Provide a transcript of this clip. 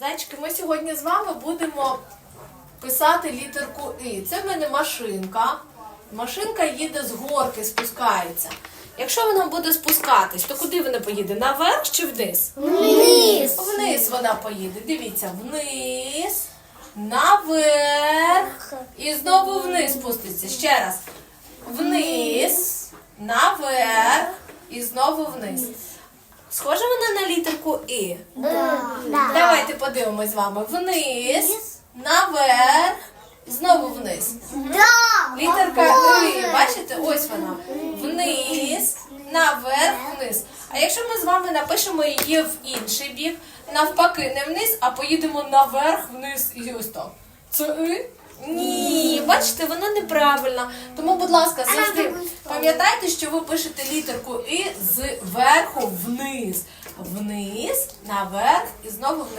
Зайчики, ми сьогодні з вами будемо писати літерку І. Це в мене машинка. Машинка їде з горки, спускається. Якщо вона буде спускатись, то куди вона поїде? Наверх чи вниз? Вниз. Вниз вона поїде. Дивіться, вниз, наверх і знову вниз спуститься. Ще раз. Вниз, наверх і знову вниз. Схожа вона на літерку І. Да. Давайте подивимось з вами. Вниз, наверх, знову вниз. Да. Літерка І, бачите, ось вона. Вниз, наверх, вниз. А якщо ми з вами напишемо її в інший бік, навпаки, не вниз, а поїдемо наверх, вниз і ось так. Це І? Ні, бачите, вона неправильна. Тому, будь ласка, завжди пам'ятайте, що ви пишете літерку І з верху вниз. Вниз, наверх і знову вниз.